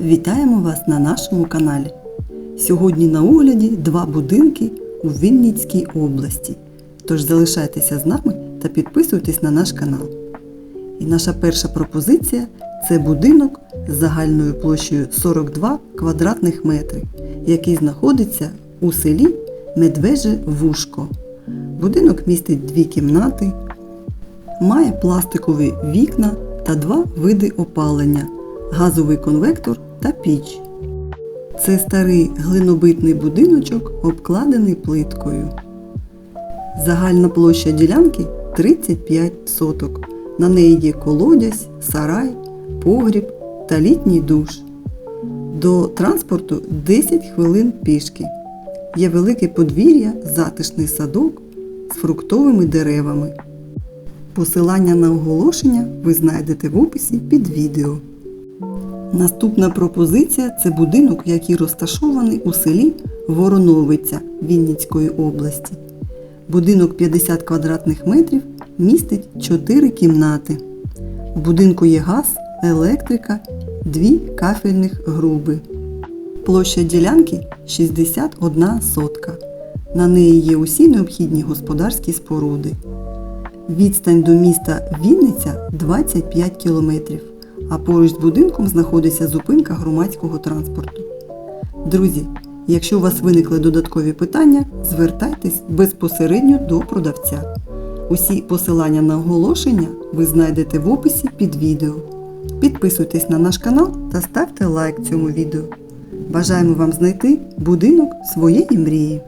Вітаємо вас на нашому каналі. Сьогодні на огляді два будинки у Вінницькій області. Тож залишайтеся з нами та підписуйтесь на наш канал. І наша перша пропозиція це будинок з загальною площею 42 квадратних метри, який знаходиться у селі Медвеже Вушко. Будинок містить дві кімнати, має пластикові вікна та два види опалення газовий конвектор та піч. Це старий глинобитний будиночок, обкладений плиткою. Загальна площа ділянки 35 соток. На неї є колодязь, сарай, погріб та літній душ. До транспорту 10 хвилин пішки. Є велике подвір'я, затишний садок з фруктовими деревами. Посилання на оголошення ви знайдете в описі під відео. Наступна пропозиція це будинок, який розташований у селі Вороновиця Вінницької області. Будинок 50 квадратних метрів містить 4 кімнати. У будинку є газ, електрика, дві кафельних груби. Площа ділянки 61 сотка. На неї є усі необхідні господарські споруди. Відстань до міста Вінниця 25 кілометрів, а поруч з будинком знаходиться зупинка громадського транспорту. Друзі, якщо у вас виникли додаткові питання, звертайтесь безпосередньо до продавця. Усі посилання на оголошення ви знайдете в описі під відео. Підписуйтесь на наш канал та ставте лайк цьому відео. Бажаємо вам знайти будинок своєї мрії.